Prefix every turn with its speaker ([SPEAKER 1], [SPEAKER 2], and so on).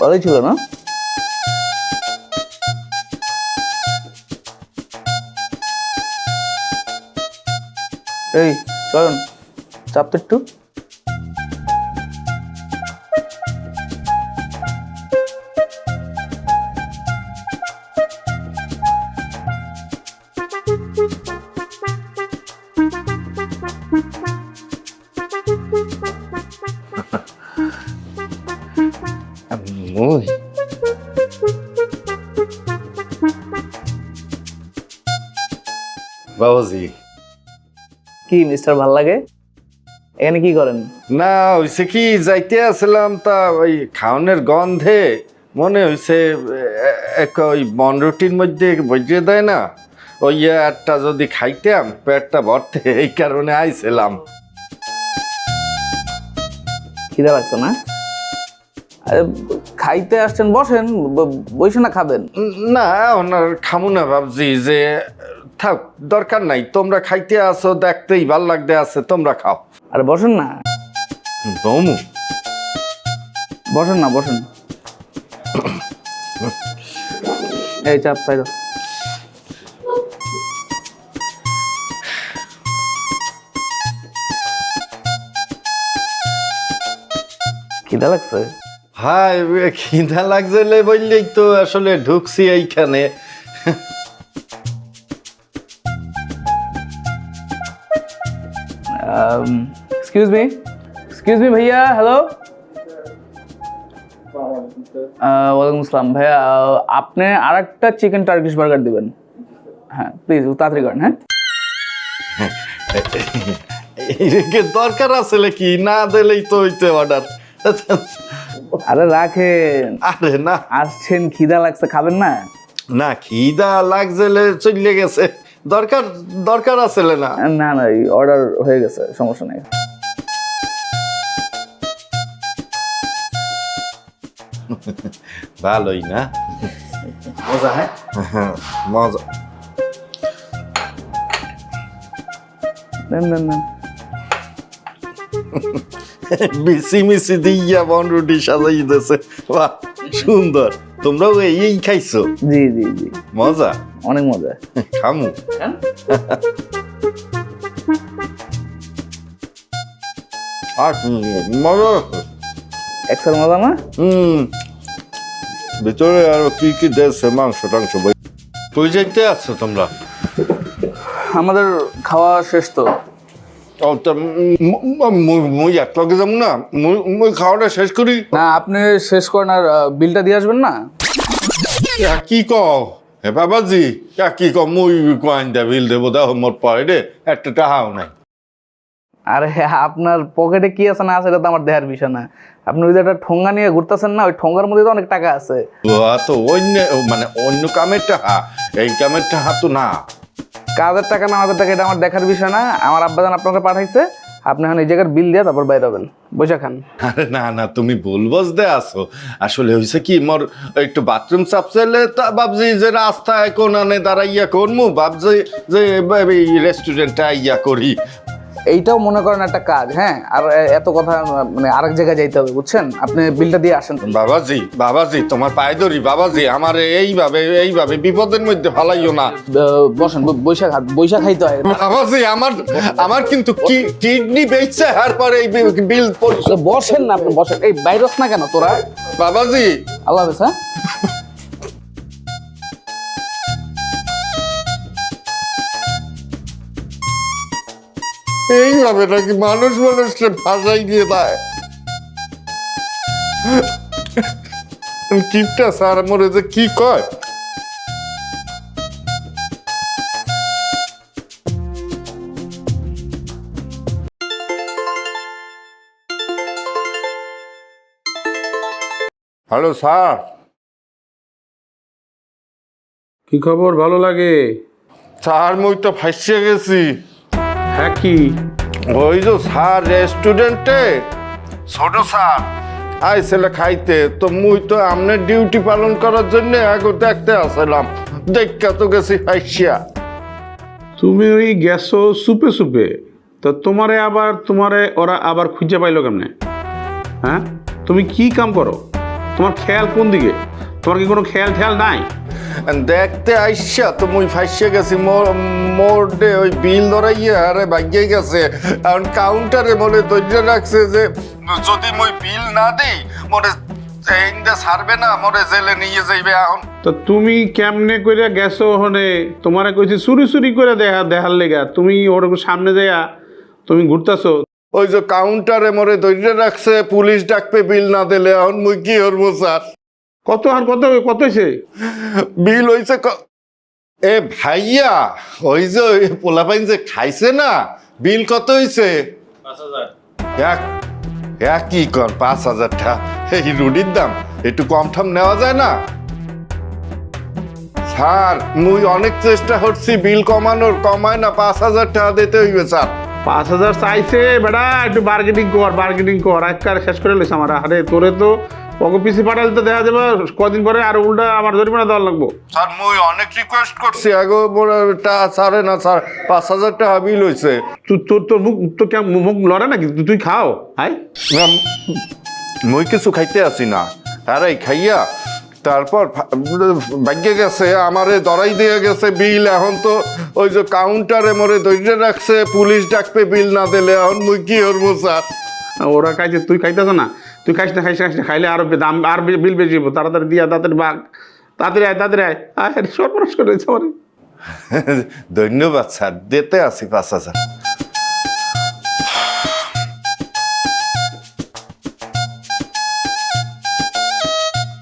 [SPEAKER 1] ভালোই ছিল না এই চয়ন চাপ তো একটু
[SPEAKER 2] মুই বাবাজি।
[SPEAKER 1] কি মিস্টার ভালো লাগে এখানে কি করেন?
[SPEAKER 2] না হইছে কি যাইতে আসলাম তা ওই খাওনের গন্ধে। মনে হইছে এক ওই বনরুটির মধ্যে বজিয়ে দেয় না? ওই একটা যদি খাইতাম পেটটা ভরতে এই কারণে আইছিলাম।
[SPEAKER 1] খিদে লাগছে না? খাইতে আসছেন বসেন বসে না খাবেন?
[SPEAKER 2] না ওনার খামু না ভাবছি যে থাক দরকার নাই তোমরা খাইতে আসো দেখতেই ভালো লাগতে আছে তোমরা খাও।
[SPEAKER 1] আরে বসেন না।
[SPEAKER 2] বৌমু।
[SPEAKER 1] বসেন না বসেন। এই চাপ পাই। খিদা লাগছে?
[SPEAKER 2] হাই খিদা লাগছে বললেই তো আসলে ঢুকছি এইখানে
[SPEAKER 1] এক্সকিউজ মি এক্সকিউজ মি ভাইয়া হ্যালো ওয়ালাইকুম আসসালাম ভাইয়া আপনি আর একটা চিকেন টার্কিশ বার্গার দিবেন হ্যাঁ প্লিজ তাড়াতাড়ি করেন হ্যাঁ
[SPEAKER 2] দরকার আসলে কি না দিলেই তো হইতে অর্ডার
[SPEAKER 1] আরে রাখেন।
[SPEAKER 2] আরে না।
[SPEAKER 1] আসছেন খিদা লাগছে খাবেন না?
[SPEAKER 2] না খিদা লাগছে চলে গেছে। দরকার দরকার আসলে না।
[SPEAKER 1] না না অর্ডার হয়ে গেছে সমস্যা নেই।
[SPEAKER 2] ভালোই না।
[SPEAKER 1] মজা হ্যাঁ
[SPEAKER 2] মজা।
[SPEAKER 1] নেন নেন নেন।
[SPEAKER 2] মিশি মিশি দিয়া বনরুটি সাজাই দিতেছে বাহ সুন্দর। তোমরাও এই খাইছো?
[SPEAKER 1] জি জি জি।
[SPEAKER 2] মজা?
[SPEAKER 1] অনেক মজা।
[SPEAKER 2] খামু। আর মজা
[SPEAKER 1] একসাথে মজা না?
[SPEAKER 2] হুম। ভিতরে আরও কি কি দেশে মাংস টাংস যাইতে আছো তোমরা?
[SPEAKER 1] আমাদের খাওয়া শেষ তা।
[SPEAKER 2] মুই এক লগে যাব না। মুই- মুই খাওয়াটা শেষ করি।
[SPEAKER 1] না আপনি শেষ করেন আর বিলটা দিয়ে আসবেন না?
[SPEAKER 2] কি হে বাবাজি কি কও? মুই কয়েন দে বিল দেবো দেখো মোর পকেটে একটা টাকাও নাই।
[SPEAKER 1] আরে আপনার পকেটে কি আছে না আছে এটা তো আমার দেহার বিষয় না। আপনি ওই যে একটা ঠোঙ্গা নিয়ে ঘুরতেছেন না ওই ঠোঙ্গার মধ্যে তো অনেক টাকা আছে।
[SPEAKER 2] তো অন্য মানে অন্য কামের টাকা এই কামের টাকা তো না।
[SPEAKER 1] কাজের টাকা না আমাদের টাকা এটা আমার দেখার বিষয় না। আমার আব্বাজান আপনাকে পাঠাইছে, আপনি এখন এই জায়গার বিল দিয়ে তারপর বাইরে হবেন। বসে খান।
[SPEAKER 2] আরে না না, তুমি ভুল দে আসো আসলে হয়েছে কি, মোর একটু বাথরুম বাবজি তা ভাবছি যে রাস্তায় কোন আনে দাঁড়াইয়া করমু, ভাবছি যে, এই রেস্টুরেন্টে আইয়া করি।
[SPEAKER 1] এইটাও মনে করেন একটা কাজ হ্যাঁ? আর এত কথা মানে আরেক জায়গায় যাইতে হবে বুঝছেন? আপনি বিলটা দিয়ে আসেন।
[SPEAKER 2] বাবাজি বাবাজি তোমার পায়ে ধরি বাবাজি আমার এইভাবে এইভাবে বিপদের মধ্যে ফালাইও না।
[SPEAKER 1] বসেন বৈশাখ বৈশাখ খাইতে হয়।
[SPEAKER 2] বাবাজি আমার আমার কিন্তু কিডনি বেচছে আর পরে এই বিল-
[SPEAKER 1] বসেন না আপনি বসেন। এই বাইরস না কেন তোরা?
[SPEAKER 2] বাবাজি।
[SPEAKER 1] আল্লাহ হাফেজ হ্যাঁ?
[SPEAKER 2] এইভাবে নাকি মানুষ মানুষকে ভাষাই দিয়ে দেয়। কিপটা স্যার মরে যে কি কয়? Hello sir.
[SPEAKER 3] কি খবর? ভালো লাগে?
[SPEAKER 2] স্যার মুই তো ফাঁসিয়ে গেছি।
[SPEAKER 3] হ্যাঁ কি?
[SPEAKER 2] ওই যে স্যার রেস্টুরেন্টে? ছোট স্যার। আই ছেলে খাইতে। তো মুই তো আমনের ডিউটি পালন করার জন্য আগে দেখতে আসলাম। দেখা তো গেছি ফাইসিয়া
[SPEAKER 3] তুমি ওই গেছো সুপে সুপে। তো তোমারে আবার তোমারে ওরা আবার খুঁজে পাইলো কেমনে? হ্যাঁ? তুমি কি কাম করো? তোমার খেয়াল কোন দিকে? তোমার কি কোনো খেয়াল খেয়াল নাই?
[SPEAKER 2] দেখতে আইসা তো মুই ফাইসে গেছি মোর মোড়ে ওই বিল ধরাইয়া আরে ভাগ্যে গেছে। এখন কাউন্টারে মনে ধৈর্য রাখছে যে যদি মুই বিল না দিই মোরে এইটা ছাড়বে না মোরে জেলে নিয়ে যাইবে এখন।
[SPEAKER 3] তো তুমি কেমনে করে গেছো ওখানে? তোমারে কইছি চুরি চুরি করে দেখা দেখার লেগা। তুমি ওর সামনে যাইয়া তুমি ঘুরতাছো?
[SPEAKER 2] ওই যে কাউন্টারে মোরে ধৈর্য রাখছে পুলিশ ডাকবে বিল না দিলে এখন মুই কি করব স্যার?
[SPEAKER 3] কত আর কত কত হয়েছে
[SPEAKER 2] বিল হইছে ক- এ ভাইয়া ওই যে ওই পোলাপাইন যে খাইছে না বিল কত হয়েছে এক এক কি কর পাঁচ হাজার টাকা এই রুটির দাম একটু কম ঠাম নেওয়া যায় না? স্যার মুই অনেক চেষ্টা করছি বিল কমানোর কমায় না পাঁচ হাজার টাকা দিতে হইবে স্যার।
[SPEAKER 3] পাঁচ হাজার চাইছে বেটা একটু বার্গেটিং কর বার্গেটিং কর একবার শেষ করে লইস আমার। আরে তোরে তো পকে পিসি পাঠালে তো দেখা যাবে কদিন পরে আর উল্টা আমার জরিমানা দেওয়ার লাগবো।
[SPEAKER 2] স্যার মুই অনেক রিকোয়েস্ট করছি। আগে মোর টা না স্যার পাঁচ হাজার টাকা বিল হইছে।
[SPEAKER 3] তুই তোর তোর মুখ তো কেমন মুখ লড়ে নাকি? তুই- তুই খাও হাই
[SPEAKER 2] মই কিছু খাইতে আসি না। আরে খাইয়া তারপর ভাগ্যে গেছে আমারে দরাই দিয়ে গেছে বিল এখন তো ওই যে কাউন্টারে মরে ধৈর্য রাখছে পুলিশ ডাকবে বিল না দিলে। এখন মুই কি করব স্যার?
[SPEAKER 3] ওরা খাইছে তুই খাইতেছ না? তুই খাইস না খাইস খাইস না, খাইলে আরও দাম আর বিল বেশি হব তাড়াতাড়ি দিয়া তাড়াতাড়ি বাঘ তাড়াতাড়ি আয় তাড়াতাড়ি আয়। আয় সর্বনাশ করে দিয়েছে আমার।
[SPEAKER 2] ধন্যবাদ স্যার। দিতে আসি পাঁচ হাজার।